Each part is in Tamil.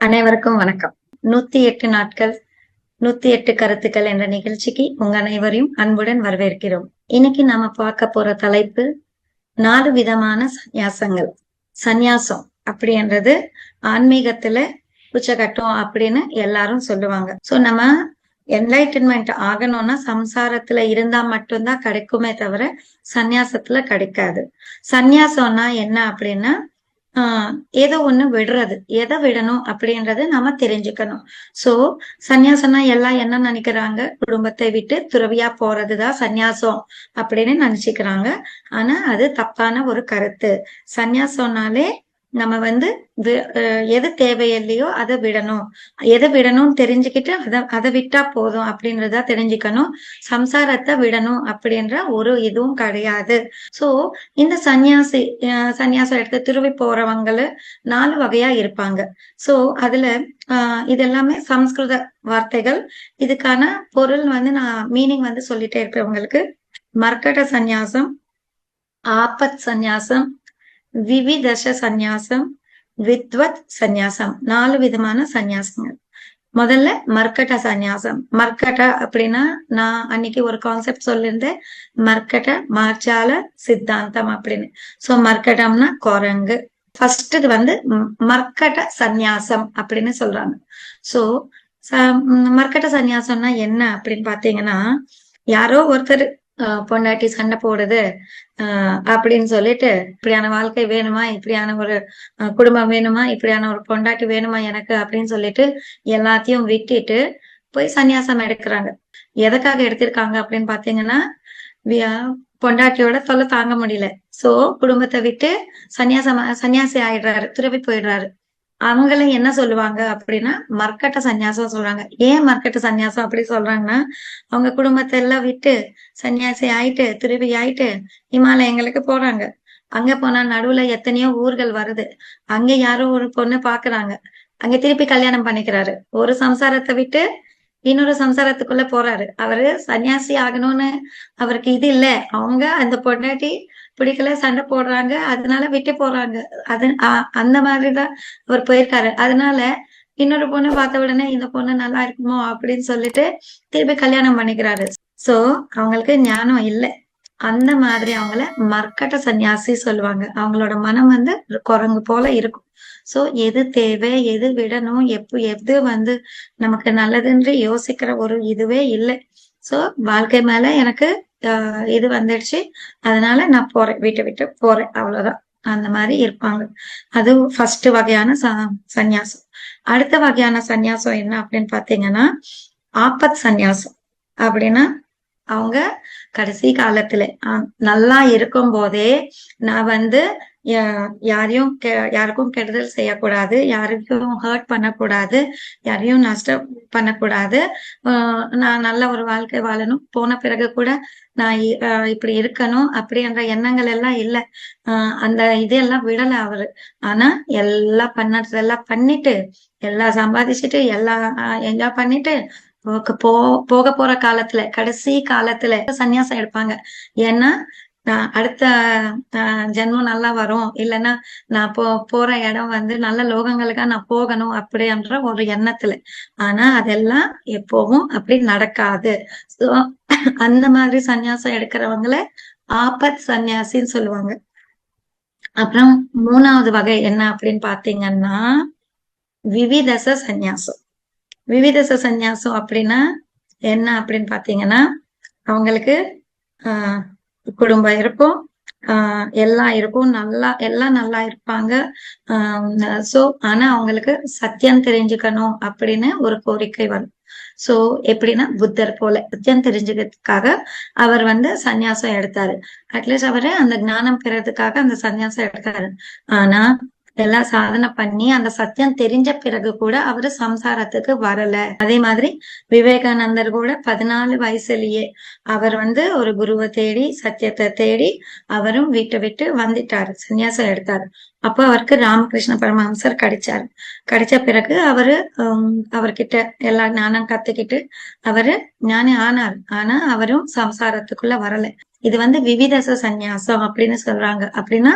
அனைவருக்கும் வணக்கம். நூத்தி எட்டு நாட்கள் நூத்தி எட்டு கருத்துக்கள் என்ற நிகழ்ச்சிக்கு உங்க அனைவரையும் அன்புடன் வரவேற்கிறோம். இன்னைக்கு நாம பார்க்க போற தலைப்பு நாலு விதமான சந்நியாசங்கள். சந்நியாசம் அப்படின்றது ஆன்மீகத்துல உச்சகட்டம் அப்படின்னு எல்லாரும் சொல்லுவாங்க. சோ நம்ம என்லைட்டன்மெண்ட் ஆகணும்னா சம்சாரத்துல இருந்தா மட்டும்தான் கிடைக்குமே தவிர சந்நியாசத்துல கிடைக்காது. சந்நியாசம்னா என்ன அப்படின்னா ஆஹ் ஏதோ ஒண்ணு விடுறது. எதை விடணும் அப்படின்றத நாம தெரிஞ்சுக்கணும். சோ சந்நியாசம்னா எல்லாம் என்ன நினைக்கிறாங்க? குடும்பத்தை விட்டு துறவியா போறதுதான் சந்நியாசம் அப்படின்னு நினைச்சுக்கிறாங்க. ஆனா அது தப்பான ஒரு கருத்து. சந்நியாசம்னாலே நம்ம வந்து வி- எது தேவையில்லையோ அதை விடணும். எதை விடணும்னு தெரிஞ்சுக்கிட்டு அதை அதை விட்டா போதும் அப்படின்றத தெரிஞ்சுக்கணும். சம்சாரத்தை விடணும் அப்படின்ற ஒரு இதுவும் கிடையாது. சோ இந்த சன்னியாசி சன்னியாசம் எடுத்து திருவி போறவங்கள நாலு வகையா இருப்பாங்க. சோ அதுல ஆஹ் இது எல்லாமே சம்ஸ்கிருத வார்த்தைகள். இதுக்கான பொருள் வந்து நான் மீனிங் வந்து சொல்லிட்டே இருப்பேன் உங்களுக்கு மர்க்கட சந்நியாசம் ஆபத் சந்நியாசம் விவிதச சந்நியாசம் வித்வத் சந்நியாசம் நாலு விதமான சந்நியாசங்கள். முதல்ல மர்க்கட்ட சந்நியாசம். மர்க்கட்ட அப்படின்னா நான் அன்னைக்கு ஒரு கான்செப்ட் சொல்லியிருந்தேன் மர்க்கட்ட மார்ச்சால சித்தாந்தம் அப்படின்னு. சோ மர்க்கட்டம்னா குரங்கு. ஃபர்ஸ்ட் இது வந்து மர்க்கட்ட சந்நியாசம் அப்படின்னு சொல்றாங்க. சோ மர்க்கட்ட சந்நியாசம்னா என்ன அப்படின்னு பாத்தீங்கன்னா யாரோ ஒருத்தர் பொண்டாட்டி சண்டை போடுது. ஆஹ் அப்படின்னு சொல்லிட்டு இப்படியான வாழ்க்கை வேணுமா? இப்படியான ஒரு அஹ், குடும்பம் வேணுமா? இப்படியான ஒரு பொண்டாட்டி வேணுமா எனக்கு? அப்படின்னு சொல்லிட்டு எல்லாத்தையும் விட்டுட்டு போய் சன்னியாசம் எடுக்கிறாங்க. எதுக்காக எடுத்திருக்காங்க அப்படின்னு பாத்தீங்கன்னா பொண்டாட்டியோட தொல்லை தாங்க முடியல. சோ குடும்பத்தை விட்டு சன்னியாசம் சன்னியாசி ஆயிடுறாரு. துறவி போயிடுறாரு. அவங்கள என்ன சொல்லுவாங்க அப்படின்னா மர்க்கட்ட சந்நியாசம் சொல்றாங்க. ஏன் மர்க்கட்ட சந்நியாசம் அப்படி சொல்றாங்கன்னா அவங்க குடும்பத்தை எல்லாம் விட்டு சன்னியாசி ஆயிட்டு திருப்பி ஆயிட்டு இமாலயங்களுக்கு போறாங்க. அங்க போனா நடுவுல எத்தனையோ ஊர்கள் வருது. அங்க யாரோ ஒரு பொண்ணு பாக்குறாங்க. அங்க திருப்பி கல்யாணம் பண்ணிக்கிறாரு. ஒரு சம்சாரத்தை விட்டு இன்னொரு சம்சாரத்துக்குள்ள போறாரு. அவரு சன்னியாசி ஆகணும்னு அவருக்கு இது இல்ல. அவங்க அந்த பொண்டாட்டி பிடிக்கல சண்டை போடுறாங்க அதனால விட்டு போறாங்க. அது அந்த மாதிரிதான் அவர் போயிருக்காரு. அதனால இன்னொரு பொண்ணு பார்த்த உடனே இந்த பொண்ணு நல்லா இருக்குமோ அப்படின்னு சொல்லிட்டு திருப்பி கல்யாணம் பண்ணிக்கிறாரு. சோ அவங்களுக்கு ஞானம் இல்லை. அந்த மாதிரி அவங்கள மர்க்கட்ட சந்நியாசி சொல்லுவாங்க. அவங்களோட மனம் வந்து குரங்கு போல இருக்கும். சோ எது தேவை எது விடணும் எப்ப எது வந்து நமக்கு நல்லதுன்னு யோசிக்கிற ஒரு இதுவே இல்லை. சோ வாழ்க்கை மேல எனக்கு ஆஹ் இது வந்துடுச்சு. அதனால நான் போறேன் வீட்டை விட்டு போறேன் அவ்வளவுதான். அந்த மாதிரி இருப்பாங்க. அது ஃபர்ஸ்ட் வகையான ச- சந்நியாசம் அடுத்த வகையான சந்நியாசம் என்ன அப்படின்னு பாத்தீங்கன்னா ஆபத் சந்நியாசம் அப்படின்னா அவங்க கடைசி காலத்துல அஹ், நல்லா இருக்கும் போதே நான் வந்து யாரையும் கெ- யாருக்கும் கெடுதல் செய்யக்கூடாது யாருக்கும் ஹர்ட் பண்ணக்கூடாது யாரையும் நஷ்டம் பண்ணக்கூடாது. ஆஹ் நான் நல்ல ஒரு வாழ்க்கை வாழணும். போன பிறகு கூட நான் இ- ஆஹ் இப்படி இருக்கணும். அப்படின்ற எண்ணங்கள் எல்லாம் இல்ல. ஆஹ் அந்த இதெல்லாம் விடல அவரு. ஆனா எல்லாம் பண்ணதெல்லாம் பண்ணிட்டு எல்லாம் சம்பாதிச்சுட்டு எல்லாம் என்ஜாய் பண்ணிட்டு போ போக போற காலத்துல கடைசி காலத்துல சன்னியாசம் எடுப்பாங்க. ஏன்னா நான் அடுத்த ஜென்மம் நல்லா வரும். இல்லைன்னா நான் போ போற இடம் வந்து நல்ல லோகங்களுக்கா நான் போகணும் அப்படின்ற ஒரு எண்ணத்துல. ஆனா அதெல்லாம் எப்பவும் அப்படி நடக்காது. சோ அந்த மாதிரி சந்நியாசம் எடுக்கிறவங்கள ஆபத் சந்நியாசின்னு சொல்லுவாங்க. அப்புறம் மூணாவது வகை என்ன அப்படின்னு பாத்தீங்கன்னா விவிதச சந்நியாசம். விவிதச சந்நியாசம் அப்படின்னா என்ன அப்படின்னு பாத்தீங்கன்னா அவங்களுக்கு ஆஹ் குடும்பம் இருக்கும். ஆஹ் எல்லாம் இருக்கும். நல்லா எல்லாம் நல்லா இருப்பாங்க. ஆஹ் சோ ஆனா அவங்களுக்கு சத்தியம் தெரிஞ்சுக்கணும் அப்படின்னு ஒரு கோரிக்கை வரும். சோ எப்படின்னா புத்தர் போல சத்தியம் தெரிஞ்சுக்கிறதுக்காக அவர் வந்து சந்நியாசம் எடுத்தாரு. அட்லீஸ்ட் அவரு அந்த ஞானம் பெறதுக்காக அந்த சந்நியாசம் எடுத்தாரு. ஆனா எல்லாம் சாதனை பண்ணி அந்த சத்தியம் தெரிஞ்ச பிறகு கூட அவரு சம்சாரத்துக்கு வரல. அதே மாதிரி விவேகானந்தர் கூட பதினாலு வயசுலயே அவர் வந்து ஒரு குருவை தேடி சத்தியத்தை தேடி அவரும் வீட்டை விட்டு வந்துட்டாரு சன்னியாசம் எடுத்தாரு. அப்போ அவருக்கு ராமகிருஷ்ண பரமஹம்சர் கிடைச்சாரு. கிடைச்ச பிறகு அவரு அவர்கிட்ட எல்லா ஞானம் கத்துக்கிட்டு அவரு ஞானி ஆனார். ஆனா அவரும் சம்சாரத்துக்குள்ள வரல. இது வந்து விவிதச சந்நியாசம் அப்படின்னு சொல்றாங்க. அப்படின்னா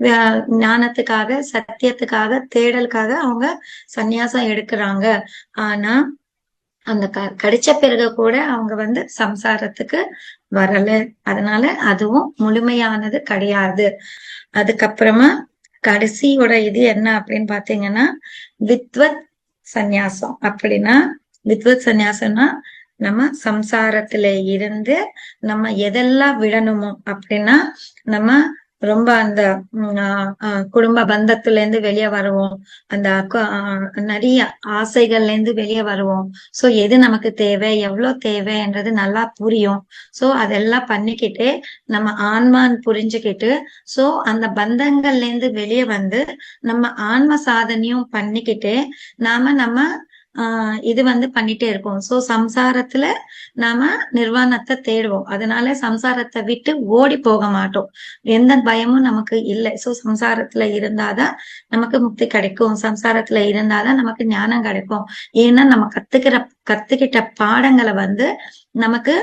ஞானத்துக்காக சத்தியத்துக்காக தேடலுக்காக அவங்க சந்நியாசம் எடுக்கிறாங்க. ஆனா அந்த க- கடிச்ச பிறகு கூட அவங்க வந்து சம்சாரத்துக்கு வரல. அதனால அதுவும் முழுமையானது கிடையாது. அதுக்கப்புறமா கடைசியோட இது என்ன அப்படின்னு பாத்தீங்கன்னா வித்வத் சந்நியாசம். அப்படின்னா வித்வத் சந்நியாசம்னா நம்ம சம்சாரத்துல இருந்து நம்ம எதெல்லாம் விடணுமோ அப்படின்னா நம்ம ரொம்ப அந்த குடும்ப பந்தத்துல இருந்து வெளியே வருவோம். அந்த நிறைய ஆசைகள்ல இருந்து வெளியே வருவோம். சோ எது நமக்கு தேவை எவ்வளவு தேவைன்றது நல்லா புரியும். சோ அதெல்லாம் பண்ணிக்கிட்டு நம்ம ஆன்மான்னு புரிஞ்சுக்கிட்டு சோ அந்த பந்தங்கள்ல இருந்து வெளியே வந்து நம்ம ஆன்ம சாதனையும் பண்ணிக்கிட்டு நாம நம்ம இது வந்து பண்ணிட்டே இருப்போம் சோ சம்சாரத்துல நாம நிர்வாணத்தை தேடுவோம். அதனால சம்சாரத்தை விட்டு ஓடி போக மாட்டோம். எந்த பயமும் நமக்கு இல்லை. சோ சம்சாரத்துல இருந்தாதான் நமக்கு முக்தி கிடைக்கும். சம்சாரத்துல இருந்தாதான் நமக்கு ஞானம் கிடைக்கும். ஏன்னா நம்ம கத்துக்கிற கத்துக்கிட்ட பாடங்களை வந்து நமக்கு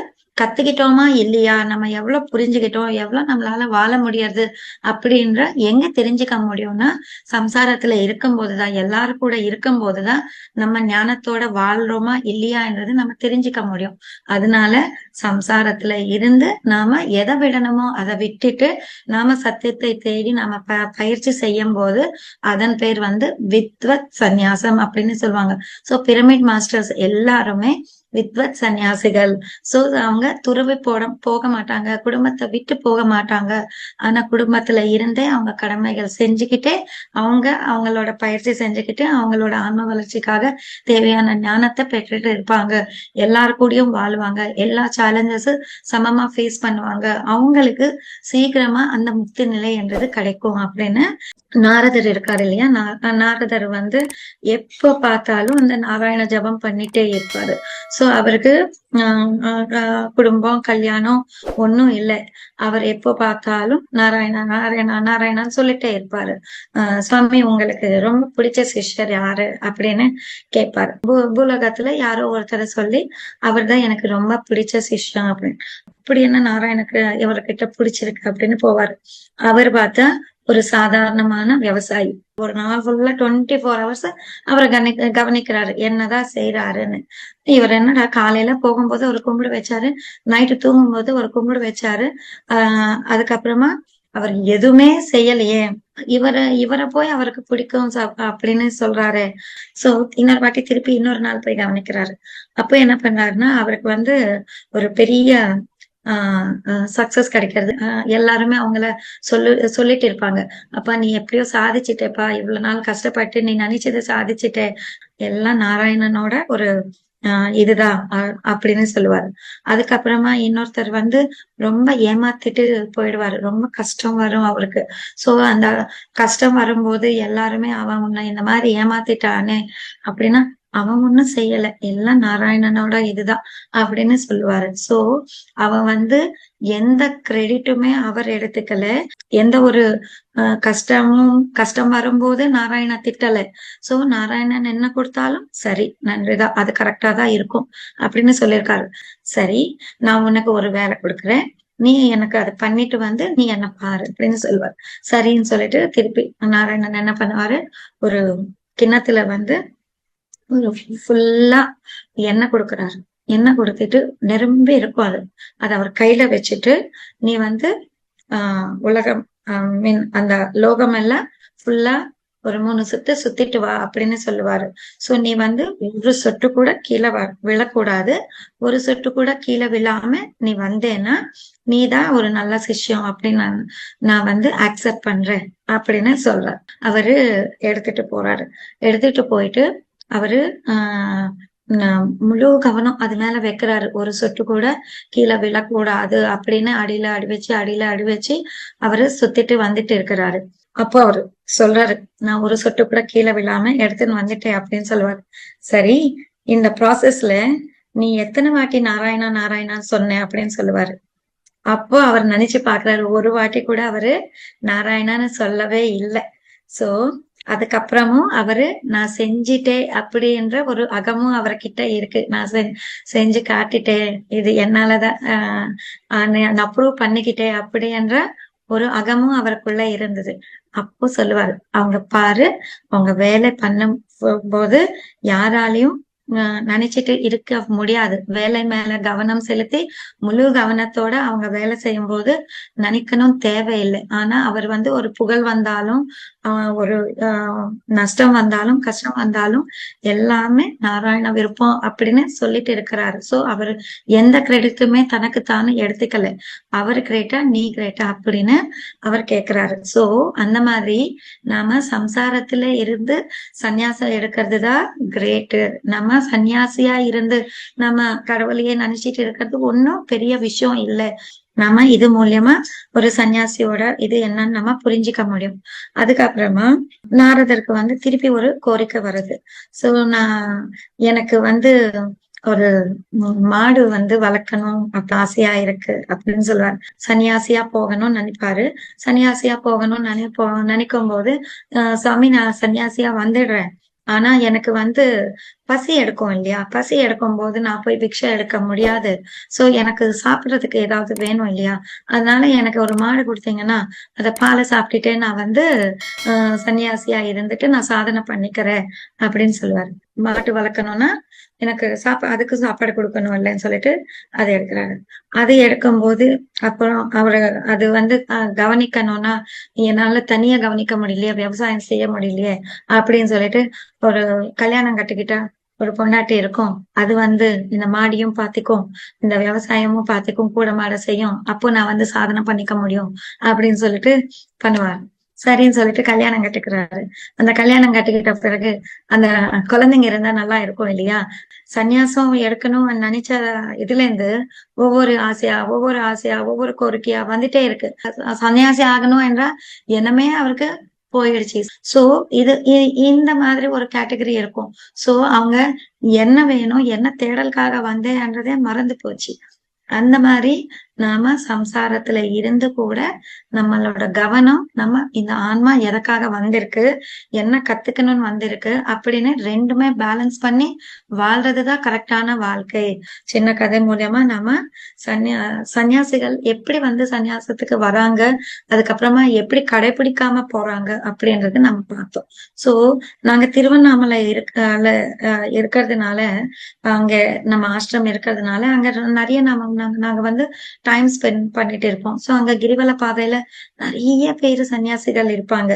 கத்துக்கிட்டோமா இல்லையா? நம்ம எவ்வளவு புரிஞ்சுக்கிட்டோம்? எவ்வளவு நம்மளால வாழ முடியாது? அப்படின்ற எங்க தெரிஞ்சுக்க முடியும்னா சம்சாரத்துல இருக்கும் போதுதான் எல்லாரும் கூட இருக்கும் போதுதான் நம்ம ஞானத்தோட வாழ்றோமா இல்லையான்றது நம்ம தெரிஞ்சுக்க முடியும். அதனால சம்சாரத்துல இருந்து நாம எதை விடணுமோ அதை விட்டுட்டு நாம சத்தியத்தை தேடி நாம ப- பயிற்சி செய்யும் போது அதன் பேர் வந்து வித்வத் சந்நியாசம் அப்படின்னு சொல்லுவாங்க. சோ பிரமிட் மாஸ்டர்ஸ் எல்லாருமே வித்வத் சந்நியாசிகள் சோ அவங்க துறவி போட போக மாட்டாங்க. குடும்பத்தை விட்டு போக மாட்டாங்க. ஆனா குடும்பத்துல இருந்தே அவங்க கடமைகள் செஞ்சுக்கிட்டே அவங்க அவங்களோட பயிற்சி செஞ்சுக்கிட்டு அவங்களோட ஆன்ம வளர்ச்சிக்காக தேவையான ஞானத்தை பெற்றுட்டு இருப்பாங்க. எல்லாரு கூடயும் வாழ்வாங்க. எல்லா சேலஞ்சஸ் சமமா ஃபேஸ் பண்ணுவாங்க. அவங்களுக்கு சீக்கிரமா அந்த முக்தி நிலை என்றது கிடைக்கும் அப்படின்னு நாரதர் இருக்கார் இல்லையா? நாரதர் வந்து எப்ப பார்த்தாலும் அந்த நாராயண ஜபம் பண்ணிட்டே இருப்பாரு. சோ அவருக்கு ஆஹ் குடும்பம் கல்யாணம் ஒன்னும் இல்லை. அவர் எப்போ பார்த்தாலும் நாராயணா நாராயணா நாராயணான்னு சொல்லிட்டே இருப்பாரு. சுவாமி உங்களுக்கு ரொம்ப பிடிச்ச சிஷ்யர் யாரு? அப்படின்னு கேட்பாரு பூ- பூலோகத்துல யாரோ ஒருத்தரை சொல்லி அவர்தான் எனக்கு ரொம்ப பிடிச்ச சிஷ்யம் அப்படின்னு. அப்படி என்ன நாராயணக்கு இவர்கிட்ட பிடிச்சிருக்கு அப்படின்னு போவாரு. அவர் பார்த்தா ஒரு சாதாரணமான விவசாயி. ஒரு நாள் ஃபுல்லா டுவெண்ட்டி ஃபோர் ஹவர்ஸ் அவரை கவனி கவனிக்கிறாரு. என்னதான் செய்யறாருன்னு இவர் என்னடா காலையில போகும்போது ஒரு கும்பிடு வச்சாரு நைட்டு தூங்கும்போது ஒரு கும்பிடு வச்சாரு. ஆஹ் அதுக்கப்புறமா அவர் எதுவுமே செய்யலையே. இவரை இவரை போய் அவருக்கு பிடிக்கும் அப்படின்னு சொல்றாரு. சோ இன்னொரு வாட்டி திருப்பி இன்னொரு நாள் போய் கவனிக்கிறாரு. அப்போ என்ன பண்றாருன்னா அவருக்கு வந்து ஒரு பெரிய சக்சஸ் கிடைக்கிறது. ஆஹ் எல்லாருமே அவங்கள சொல்லு சொல்லிட்டு இருப்பாங்க. அப்பா நீ எப்படியோ சாதிச்சிட்டேப்பா இவ்வளவு நாள் கஷ்டப்பட்டு நீ நினைச்சதை சாதிச்சிட்ட. எல்லாம் நாராயணனோட ஒரு இதுதான் அ- அப்படின்னு சொல்லுவாரு. அதுக்கப்புறமா இன்னொருத்தர் வந்து ரொம்ப ஏமாத்திட்டு போயிடுவாரு. ரொம்ப கஷ்டம் வரும் அவருக்கு. சோ அந்த கஷ்டம் வரும்போது எல்லாருமே அவன் உன்னை இந்த மாதிரி ஏமாத்திட்டானே அப்படின்னா அவன் ஒன்னும் செய்யல. எல்லாம் நாராயணனோட இதுதான் அப்படின்னு சொல்லுவாரு. சோ அவன் வந்து எந்த கிரெடிட்டுமே அவர் எடுத்துக்கல. எந்த ஒரு கஷ்டமும் கஷ்டம் வரும்போது நாராயண திட்டல. சோ நாராயணன் என்ன கொடுத்தாலும் சரி நன்றிதான். அது கரெக்டா தான் இருக்கும் அப்படின்னு சொல்லியிருக்காரு. சரி நான் உனக்கு ஒரு வேலை கொடுக்குறேன். நீ எனக்கு அதை பண்ணிட்டு வந்து நீ என்ன பாரு அப்படின்னு சொல்லுவார். சரின்னு சொல்லிட்டு திருப்பி நாராயணன் என்ன பண்ணுவாரு? ஒரு கிண்ணத்துல வந்து ஃபுல்லா எண்ணெய் கொடுக்குறாரு. எண்ணெய் கொடுத்துட்டு நிரம்பி இருக்கும் அது. அதை அவர் கையில வச்சுட்டு நீ வந்து ஆஹ் உலகம் மீன் அந்த லோகம் எல்லாம் ஃபுல்லா ஒரு மூணு சுத்து சுத்திட்டு வா அப்படின்னு சொல்லுவாரு. சோ நீ வந்து ஒரு சொட்டு கூட கீழே வ விழக்கூடாது. ஒரு சொட்டு கூட கீழே விழாம நீ வந்தேன்னா நீ தான் ஒரு நல்ல சிஷ்யம் அப்படின்னு நான் நான் வந்து அக்செப்ட் பண்றேன் அப்படின்னு சொல்றாரு. அவரு எடுத்துட்டு போறாரு. எடுத்துட்டு போயிட்டு அவரு ஆஹ் முழு கவனம் அது மேல வைக்கிறாரு. ஒரு சொட்டு கூட கீழே விழக்கூடாது அப்படின்னு அடியில அடி வச்சு அடியில அடி வச்சு அவரு சுத்திட்டு வந்துட்டு இருக்கிறாரு. அப்போ அவரு சொல்றாரு நான் ஒரு சொட்டு கூட கீழே விழாம எடுத்துன்னு வந்துட்டேன் அப்படின்னு சொல்லுவாரு. சரி இந்த ப்ராசஸ்ல நீ எத்தனை வாட்டி நாராயணா நாராயணான்னு சொன்ன அப்படின்னு சொல்லுவாரு. அப்போ அவர் நினைச்சு பாக்குறாரு ஒரு வாட்டி கூட அவரு நாராயணான்னு சொல்லவே இல்லை. சோ அதுக்கப்புறமும் அவரு நான் செஞ்சிட்டேன் அப்படின்ற ஒரு அகமும் அவர்கிட்ட இருக்கு. நான் செஞ்சு காட்டிட்டேன். இது என்னாலதான் ஆஹ் நான் அப்ரூவ் பண்ணிக்கிட்டேன் அப்படின்ற ஒரு அகமும் அவருக்குள்ள இருந்தது. அப்போ சொல்லுவாரு அவங்க பாரு அவங்க வேலை பண்ணும் போது யாராலையும் நினைச்சிட்டு இருக்க. முடியாது. வேலை மேல கவனம் செலுத்தி முழு கவனத்தோட அவங்க வேலை செய்யும் போது நினைக்கணும் தேவையில்லை. ஆனா அவர் வந்து ஒரு புகழ் வந்தாலும் ஆஹ், ஒரு ஆஹ், நஷ்டம் வந்தாலும் கஷ்டம் வந்தாலும் எல்லாமே நாராயண விருப்பம் அப்படின்னு சொல்லிட்டு இருக்கிறாரு. சோ அவர் எந்த கிரெடிட்டுமே தனக்கு தானே எடுத்துக்கல. அவர் கிரேட்டா நீ கிரேட்டா அப்படின்னு அவர் கேக்குறாரு. சோ அந்த மாதிரி நாம சம்சாரத்துல இருந்து சந்நியாசம் எடுக்கிறது தான் கிரேட்டு நம்ம சன்னியாசியா இருந்து நம்ம கடவுளையே நினைச்சிட்டு இருக்கிறது ஒன்னும் பெரிய விஷயம் இல்லை. நாம இது மூலியமா ஒரு சன்னியாசியோட இது என்னன்னு நம்ம புரிஞ்சுக்க முடியும். அதுக்கப்புறமா நாரதருக்கு வந்து திருப்பி ஒரு கோரிக்கை வருது. சோ நான் எனக்கு வந்து ஒரு மாடு வந்து வளர்க்கணும் அப்ப ஆசையா இருக்கு அப்படின்னு சொல்லுவாரு. சன்னியாசியா போகணும்னு நினைப்பாரு. சன்னியாசியா போகணும்னு நினைப்போ நினைக்கும் போது சுவாமி சாமி நான் சன்னியாசியா வந்துடுறேன். ஆனா எனக்கு வந்து பசி எடுக்கும் இல்லையா? பசி எடுக்கும் போது நான் போய் பிக்ஷை எடுக்க முடியாது. சோ எனக்கு சாப்பிடுறதுக்கு ஏதாவது வேணும் இல்லையா? அதனால எனக்கு ஒரு மாடு கொடுத்தீங்கன்னா அதை பாலை சாப்பிட்டுட்டே நான் வந்து ஆஹ் சன்னியாசியா இருந்துட்டு நான் சாதனை பண்ணிக்கிறேன் அப்படின்னு சொல்லுவாரு. மாட்டு வளர்க்கணும்னா எனக்கு சாப்பா அதுக்கு சாப்பாடு கொடுக்கணும் இல்லைன்னு சொல்லிட்டு அதை எடுக்கிறாரு. அது எடுக்கும்போது அப்புறம் அவரு அது வந்து கவனிக்கணும்னா என்னால தனியா கவனிக்க முடியலையே விவசாயம் செய்ய முடியலையே அப்படின்னு சொல்லிட்டு ஒரு கல்யாணம் கட்டிக்கிட்டா ஒரு பொண்டாட்டி இருக்கும். அது வந்து இந்த மாடியும் பாத்திக்கும் இந்த விவசாயமும் பாத்திக்கும் கூட மாட செய்யும். அப்போ நான் வந்து சாதனை பண்ணிக்க முடியும் அப்படின்னு சொல்லிட்டு பண்ணுவார். சரின்னு சொல்லிட்டு கல்யாணம் கட்டுக்கிறாரு. அந்த கல்யாணம் கட்டிக்கிட்ட பிறகு அந்த குழந்தைங்க இருந்தா நல்லா இருக்கும் இல்லையா? சந்நியாசம் எடுக்கணும் நினைச்ச இதுல இருந்து ஒவ்வொரு ஆசையா ஒவ்வொரு ஆசையா ஒவ்வொரு கோரிக்கையா வந்துட்டே இருக்கு. சன்னியாசி ஆகணும் என்றா என்னமே அவருக்கு போயிடுச்சு. சோ இது இ- இந்த மாதிரி ஒரு கேட்டகரி இருக்கும். சோ அவங்க என்ன வேணும் என்ன தேடலுக்காக வந்தேன்றதே மறந்து போச்சு. அந்த மாதிரி நாம சம்சாரத்துல இருந்து கூட நம்மளோட கவனம் நம்ம இந்த ஆன்மா எதற்காக வந்திருக்கு என்ன கத்துக்கணும்னு வந்திருக்கு அப்படின்னு ரெண்டுமே பேலன்ஸ் பண்ணி வாழ்றதுதான் கரெக்டான வாழ்க்கை. சின்ன கதை மூலியமா நாம சன்னியா சன்னியாசிகள் எப்படி வந்து சன்னியாசத்துக்கு வராங்க அதுக்கப்புறமா எப்படி கடைபிடிக்காம போறாங்க அப்படின்றது நம்ம பார்த்தோம். சோ நாங்க திருவண்ணாமலை இருக்க அஹ் இருக்கிறதுனால அங்க நம்ம ஆசிரம் இருக்கிறதுனால அங்க நிறைய நம்ம நாங்க நாங்க வந்து டைம் ஸ்பெண்ட் பண்ணிட்டு இருப்போம். சோ அங்க கிரிவல பாதையில நிறைய பேர் சன்னியாசிகள் இருப்பாங்க.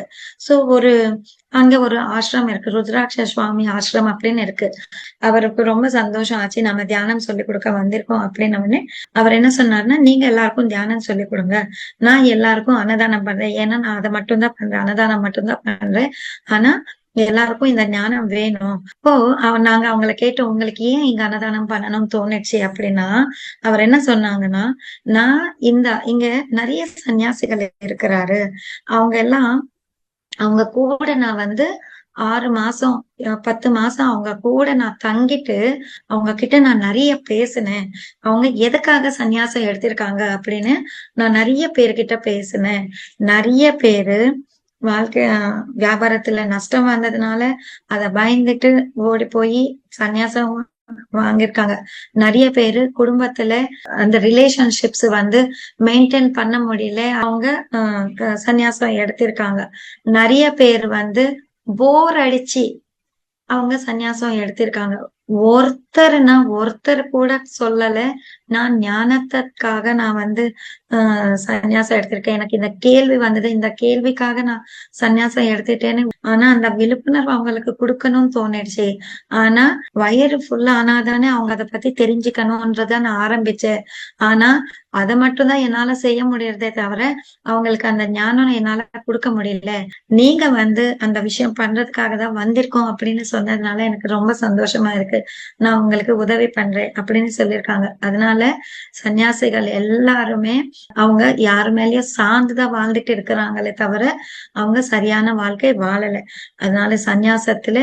சோ ஒரு அங்க ஒரு ஆசிரம் இருக்கு. ருத்ராட்ச சுவாமி ஆசிரம் அப்படின்னு இருக்கு. அவருக்கு ரொம்ப சந்தோஷம் ஆச்சு. நம்ம தியானம் சொல்லி கொடுக்க வந்திருக்கோம் அப்படின்னு உடனே அவர் என்ன சொன்னாருன்னா நீங்க எல்லாருக்கும் தியானம் சொல்லி கொடுங்க. நான் எல்லாருக்கும் அன்னதானம் பண்றேன். ஏன்னா நான் அதை மட்டும்தான் பண்றேன். அன்னதானம் மட்டும்தான் பண்றேன். ஆனா எல்லாருக்கும் இந்த ஞானம் வேணும். இப்போ நாங்க அவங்கள கேட்டு உங்களுக்கு ஏன் இங்க அன்னதானம் பண்ணணும்னு தோணுச்சு? அப்படின்னா அவர் என்ன சொன்னாங்கன்னா நான் இந்த இங்க நிறைய சன்னியாசிகள் இருக்கிறாரு. அவங்க எல்லாம் அவங்க கூட நான் வந்து ஆறு மாசம் பத்து மாசம் அவங்க கூட நான் தங்கிட்டு அவங்க கிட்ட நான் நிறைய பேசினேன். அவங்க எதுக்காக சன்னியாசம் எடுத்திருக்காங்க? அப்படின்னு நான் நிறைய பேர்கிட்ட பேசினேன். நிறைய பேரு வாழ்க்கை வியாபாரத்துல நஷ்டம் வந்ததுனால அத பயந்துட்டு ஓடி போய் சன்னியாசம் வாங்கியிருக்காங்க. நிறைய பேரு குடும்பத்துல அந்த ரிலேஷன்ஷிப்ஸ் வந்து மெயின்டைன் பண்ண முடியல. அவங்க சன்னியாசம் எடுத்திருக்காங்க. நிறைய பேர் வந்து போர் அடிச்சு அவங்க சன்னியாசம் எடுத்திருக்காங்க. ஒருத்தர்னா ஒருத்தர் கூட சொல்லல. நான் ஞானத்திற்காக நான் வந்து ஆஹ் சன்னியாசம் எடுத்திருக்கேன். எனக்கு இந்த கேள்வி வந்தது. இந்த கேள்விக்காக நான் சன்னியாசம் எடுத்துட்டேன்னு. ஆனா அந்த விழிப்புணர்வு அவங்களுக்கு கொடுக்கணும்னு தோணிடுச்சு. ஆனா வயிறு ஃபுல்லா ஆனாதானே அவங்க அதை பத்தி தெரிஞ்சுக்கணும்ன்றத நான் ஆரம்பிச்சேன். ஆனா அதை மட்டும்தான் என்னால செய்ய முடியறதே தவிர அவங்களுக்கு அந்த ஞானம் என்னால கொடுக்க முடியல. நீங்க வந்து அந்த விஷயம் பண்றதுக்காக தான் வந்திருக்கோம் அப்படின்னு சொன்னதுனால எனக்கு ரொம்ப சந்தோஷமா இருக்கு. நான் உங்களுக்கு உதவி பண்றேன் அப்படின்னு சொல்லியிருக்காங்க. அதனால சன்னியாசிகள் எல்லாருமே அவங்க யாரு மேலயும் சார்ந்துதான் வாழ்ந்துட்டு இருக்கிறாங்களே தவிர அவங்க சரியான வாழ்க்கை வாழல. அதனால சந்நியாசத்துல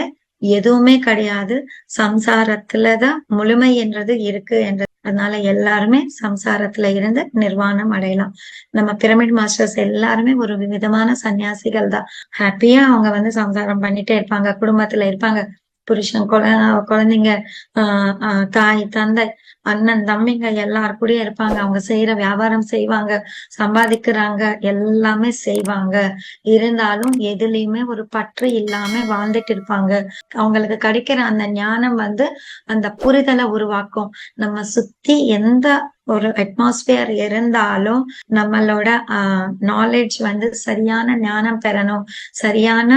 எதுவுமே கிடையாது. சம்சாரத்துலதான் முழுமை என்றது இருக்கு என்ற அதனால எல்லாருமே சம்சாரத்துல இருந்து நிர்வாணம் அடையலாம். நம்ம பிரமிட் மாஸ்டர்ஸ் எல்லாருமே ஒரு விதமான சன்னியாசிகள் தான் ஹாப்பியா அவங்க வந்து சம்சாரம் பண்ணிட்டே இருப்பாங்க குடும்பத்துல இருப்பாங்க. புருஷன் குழந்த குழந்தைங்க ஆஹ் ஆஹ் தாய் தந்தை அண்ணன் தம்பிங்க எல்லார் கூடயும் இருப்பாங்க. அவங்க செய்யற வியாபாரம் செய்வாங்க சம்பாதிக்கிறாங்க எல்லாமே செய்வாங்க. இருந்தாலும் எதுலயுமே ஒரு பற்று இல்லாம வாழ்ந்துட்டு இருப்பாங்க. அவங்களுக்கு கிடைக்கிற அந்த ஞானம் வந்து அந்த புரிதலை உருவாக்கும். நம்ம சுத்தி எந்த ஒரு அட்மாஸ்பியர் இருந்தாலும் நம்மளோட நாலேஜ் வந்து சரியான ஞானம் பெறணும் சரியான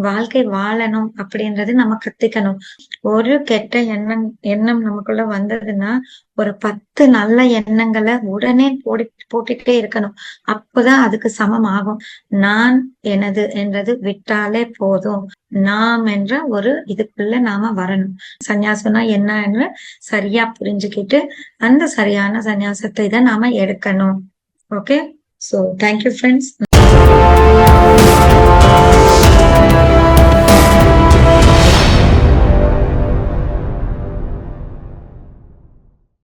வாழ்க்கை வாழணும் அப்படின்றது நம்ம கத்துக்கணும். ஒரு கெட்ட எண்ணம் எண்ணம் நமக்குள்ள வந்ததுன்னா ஒரு பத்து நல்ல எண்ணங்களை உடனே போடி போட்டுக்கிட்டே இருக்கணும். அப்போதான் அதுக்கு சமம் ஆகும். நான் எனது என்றது விட்டாலே போதும். நாம் என்ற ஒரு இதுக்குள்ள நாம வரணும். சந்நியாசம்னா என்னன்னு சரியா புரிஞ்சுக்கிட்டு அந்த சரியான சன்னியாசத்தை தான் நாம எடுக்கணும். Okay so thank you friends